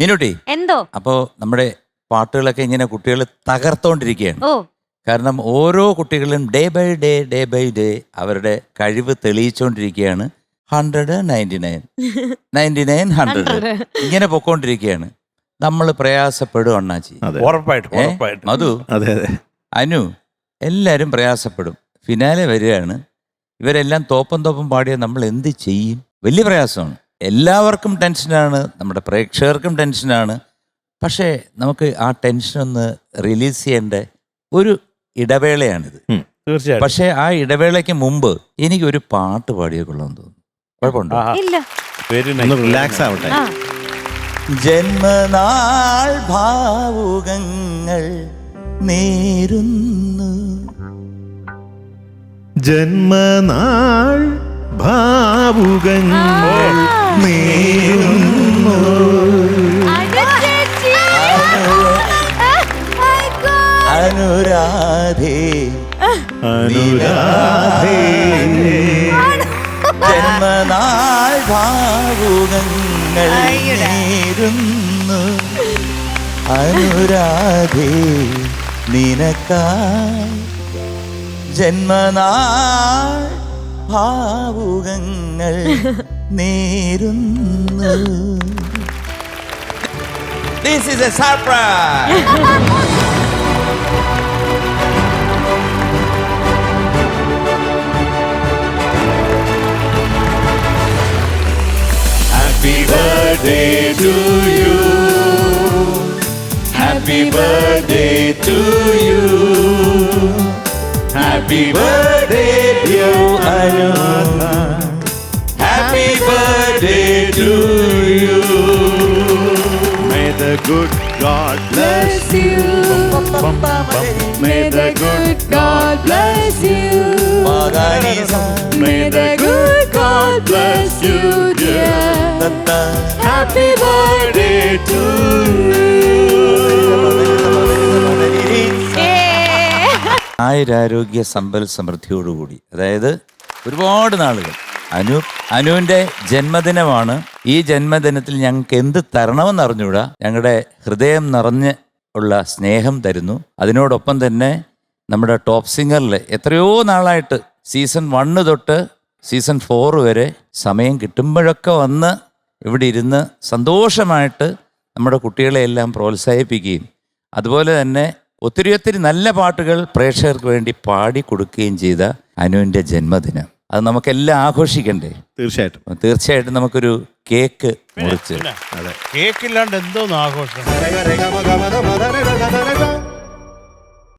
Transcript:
മീനുട്ടി എന്തോ? അപ്പോ നമ്മുടെ പാട്ടുകളൊക്കെ ഇങ്ങനെ കുട്ടികൾ തകർത്തോണ്ടിരിക്കുകയാണ്. ഓ. കാരണം ഓരോ കുട്ടികളും day by day day by day അവരുടെ കഴിവ് തെളിയിച്ചുകൊണ്ടിരിക്കുകയാണ് hundred ninety nine. Ninety nine hundred. ഇങ്ങനെ പൊക്കോണ്ടിരിക്കുകയാണ്. നമ്മൾ പ്രയാസപ്പെടും അണ്ണാച്ചി. ഉറപ്പായിട്ടും ഏ? ഉറപ്പായിട്ടും. മധു. അതെ അതെ. അനു എല്ലാവരും പ്രയാസപ്പെടും. ഫിനാലെ വരികയാണ്. ഇവരെല്ലാം തോപ്പം തോപ്പം പാടിയാൽ നമ്മൾ എന്ത് ചെയ്യും? വലിയ പ്രയാസമാണ്. എല്ലാവർക്കും ടെൻഷനാണ് നമ്മുടെ പ്രേക്ഷകർക്കും ടെൻഷനാണ്. പക്ഷേ നമുക്ക് ആ ടെൻഷൻ ഒന്ന് റിലീസ് ചെയ്യേണ്ട ഒരു ഇടവേളയാണിത്. തീർച്ചയായും പക്ഷേ ആ ഇടവേളയ്ക്ക് മുമ്പ് എനിക്ക് ഒരു പാട്ട് പാടിയ കൊള്ളാന്ന് തോന്നുന്നു. കുഴപ്പമുണ്ടോ? ഇല്ല. ഒന്ന് റിലാക്സ് ആവട്ടെ. ജന്മനാൾ ഭാവുകങ്ങൾ നേരുന്നു. ജന്മനാൾ ഭാവുകങ്ങൾ God. അനുരാധേ അനുരാധേ ജന്മനാൾ ഭാവുകങ്ങൾ. നേരുന്നു അനുരാധേ നിനക്കായി ജന്മനാൾ ഭാവുകങ്ങൾ നേരുന്നു This is a surprise! Happy birthday to you. Happy birthday to you. Happy birthday, To you. May the good God bless you. May the good God bless you. May the good God bless you, dear. Happy birthday to ആയുരാരോഗ്യ സമ്പൽ സമൃദ്ധിയോടുകൂടി അതായത് ഒരുപാട് നാളുകൾ അനു അനുവിന്റെ ജന്മദിനമാണ്. ഈ ജന്മദിനത്തിൽ ഞങ്ങൾക്ക് എന്ത് തരണമെന്ന് അറിഞ്ഞുകൂടാ? ഞങ്ങളുടെ ഹൃദയം നിറഞ്ഞ് ഉള്ള സ്നേഹം തരുന്നു. അതിനോടൊപ്പം തന്നെ നമ്മുടെ ടോപ്പ് സിംഗറിൽ എത്രയോ നാളായിട്ട് സീസൺ വണ്ണ് തൊട്ട് സീസൺ ഫോർ വരെ സമയം കിട്ടുമ്പോഴൊക്കെ വന്ന് ഇവിടെ ഇരുന്ന് സന്തോഷമായിട്ട് നമ്മുടെ കുട്ടികളെ എല്ലാം പ്രോത്സാഹിപ്പിക്കുകയും അതുപോലെ തന്നെ ഒത്തിരി ഒത്തിരി നല്ല പാട്ടുകൾ പ്രേക്ഷകർക്ക് വേണ്ടി പാടി കൊടുക്കുകയും ചെയ്ത അനുവിന്റെ ജന്മദിനം. അത് നമുക്കെല്ലാം ആഘോഷിക്കണ്ടേ? തീർച്ചയായിട്ടും. തീർച്ചയായിട്ടും നമുക്കൊരു കേക്ക് മുറിച്ച്. കേക്കില്ലാണ്ട് എന്തോന്ന് ആഘോഷം